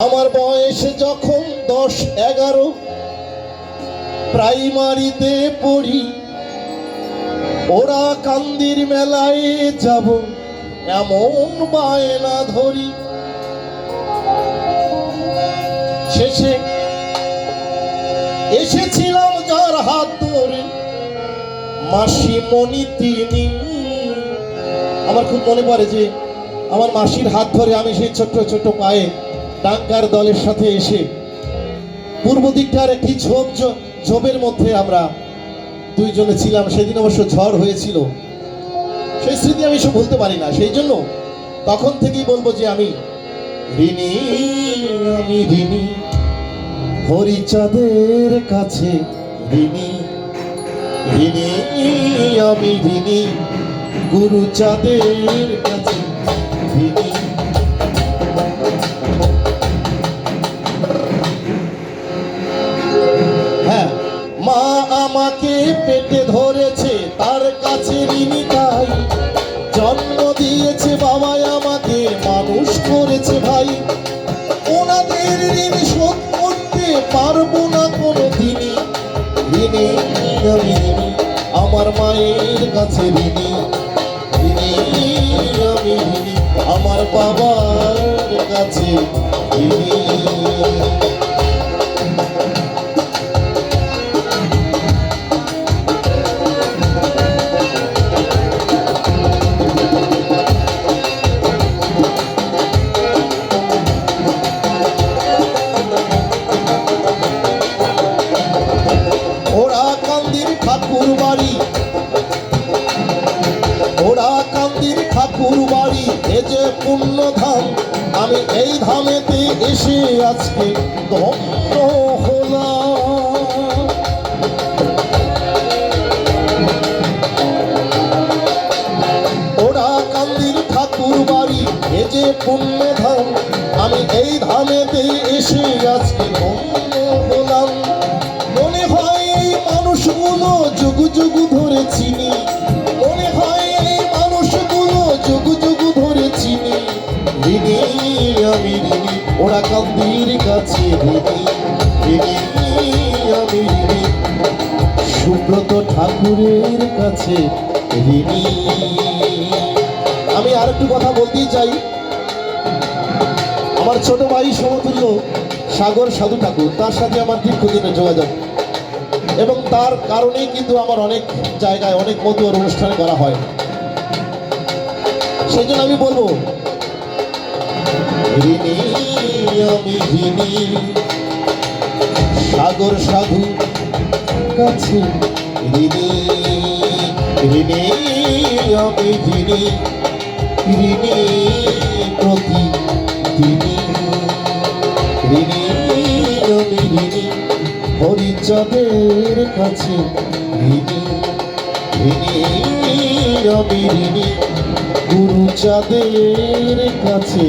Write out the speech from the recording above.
আমার বয়স যখন দশ এগারো, প্রাইমারিতে পড়ি, ওরা কান্দির মেলায় যাব, এমন বায়না ধরি। শেষে এসেছিলাম যার হাত ধরে মাসি মনি তিনি। আমার খুব মনে পড়ে যে, আমার মাসির হাত ধরে আমি সেই ছোট্ট ছোট্ট পায়ে ডাঙ্গার দলের সাথে এসে পূর্ব দিকটার একটি ঝোপ ঝোপের মধ্যে আমরা দুইজনে ছিলাম। সেদিন অবশ্য ঝড় হয়েছিল। সেই স্মৃতি আমি সব ভুলতে পারি না। সেই জন্য তখন থেকেই বলব যে আমি আমি ঋণী, হরিচাঁদের কাছে আমি ঋণী, গুরুচাঁদের কাছে ঋণী। ভাই, ওনাদের ঋণ শোধ করতে পারব না কোনো দিনই আমার মায়ের কাছে আমার বাবার কাছে যে পুণ্য ধাম আমি এই ধামেতে এসে আজকে ধন্য হলাম। ওরা কান্দির ঠাকুর বাড়ি, এ যে পুণ্য ধাম আমি এই ধামেতে এসে আজকে ধন্য হলাম। মনে হয় এই মানুষগুলো যুগ যুগ ধরে চিনি। ঋণী আমি ঋণী ওরা কান্দির কাছে ঋণী ঋণী আমি ঋণী সুব্রত ঠাকুরের কাছে ঋণী আমি আর একটু কথা বলতেই চাই। আমার ছোট ভাই সমতুল্য সাগর সাধু ঠাকুর, তার সাথে আমার দীর্ঘদিনের যোগাযোগ। এবং তার কারণেই কিন্তু আমার অনেক জায়গায়, অনেক মতুয়ার অনুষ্ঠান করা হয়। সেই জন্য আমি বলব সাগর সাধু কাছে ঋণী ঋণী আমি ঋণী ঋণী প্রতি দিনী ঋণী আমি হরিচাঁদের কাছে আমি ঋণী গুরুচাঁদের কাছে